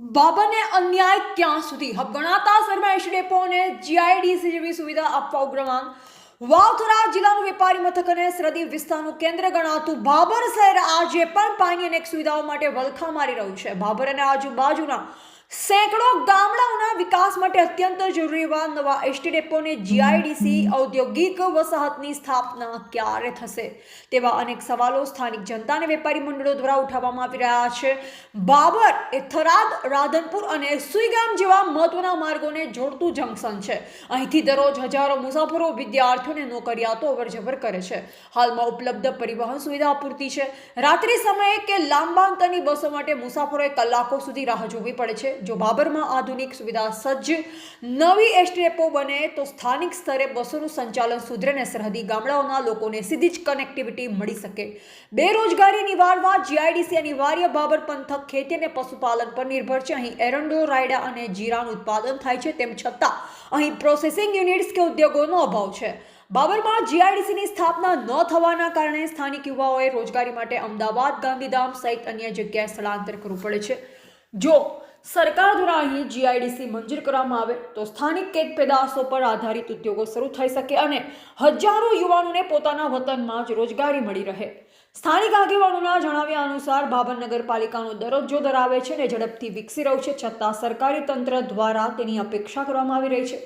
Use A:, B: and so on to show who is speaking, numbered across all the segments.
A: બાબાને અન્યાય ક્યાં સુધી. હબ ગણાતા એસી ડેપોને જીઆઈડીસી જેવી સુવિધા આપવા ઉગ્રવાન વાવથરા જિલ્લાનું વેપારી મથક અને સરહદી વિસ્તારનું કેન્દ્ર ગણાતું બાબર શહેર આજે પણ પાણી અનેક સુવિધાઓ માટે વલખા મારી રહ્યું છે. બાબર અને આજુબાજુના સેંકડો ગામડાઓના વિકાસ માટે અત્યંત જરૂરી એવા નવા એસટી ડેપોને જીઆઈડીસી ઔદ્યોગિક વસાહતની સ્થાપના ક્યારે થશે? તેવા અનેક સવાલો સ્થાનિક જનતા અને વેપારી મંડળો દ્વારા ઉઠાવવામાં આવી રહ્યા છે. બાબર એ થરાદ, રાધનપુર અને સુઈગામ જેવા મહત્વના માર્ગોને જોડતું જંકશન છે. અહીંથી દરરોજ હજારો મુસાફરો વિદ્યાર્થીઓને નોકરિયાતો અવરજવર કરે છે. હાલમાં ઉપલબ્ધ પરિવહન સુવિધા પૂરતી છે. રાત્રિ સમયે કે લાંબા અંતરની બસો માટે મુસાફરોએ કલાકો સુધી રાહ જોવી પડે છે. જો બાબરમાં આધુનિક સુવિધા સજ્જ, નવી એસટી ડેપો બને તો સ્થાનિક સ્તરે બસોનું સંચાલન સુધરે અને સરહદી ગામડાઓના લોકોને સીધી જ કનેક્ટિવિટી મળી શકે. બેરોજગારી નિવારવા જીઆઈડીસી અનિવાર્ય બાબર પંથક ખેતી અને પશુપાલન પર નિર્ભર છે. અહીં એરંડો, રાયડા અને જીરાનું ઉત્પાદન થાય છે. તેમ છતાં, અહીં પ્રોસેસિંગ યુનિટ્સ કે ઉદ્યોગોનો અભાવ છે. બાબરમાં જીઆઈડીસીની સ્થાપના ન થવાના કારણે સ્થાનિક યુવાઓએ રોજગારી માટે અમદાવાદ, ગાંધીધામ સહિત અન્ય જગ્યાએ સ્થળાંતર કરવું પડે છે. જો સરકાર દ્વારા અહીં જીઆઈડીસી મંજૂર કરવામાં આવે તો સ્થાનિક કેક પેદાશો પર આધારિત ઉદ્યોગો શરૂ થઈ શકે અને હજારો યુવાનોને પોતાના વતનમાં જ રોજગારી મળી રહે. સ્થાનિક આગેવાનોના જણાવ્યા અનુસાર બાબર નગરપાલિકાનો દરજ્જો ધરાવે છે અને ઝડપથી વિકસી રહ્યું છે છતાં સરકારી તંત્ર દ્વારા તેની અપેક્ષા કરવામાં આવી રહી છે.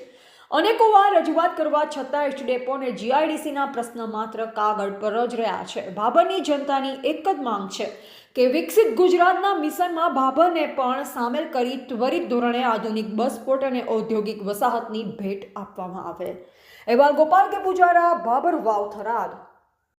A: અનેકો વાર રજૂઆત કરવા છતાં ડેપો અને જીઆઈડીસીના પ્રશ્ન માત્ર કાગળ પર જ રહ્યા છે. ભાભરની જનતાની એક જ માંગ છે કે વિકસિત ગુજરાતના મિશનમાં ભાભરને પણ સામેલ કરી ત્વરિત ધોરણે આધુનિક બસ પોર્ટ અને ઔદ્યોગિક વસાહતની ભેટ આપવામાં આવે. એવા ગોપાલ કે પૂજારા, ભાભર વાવ થરાદ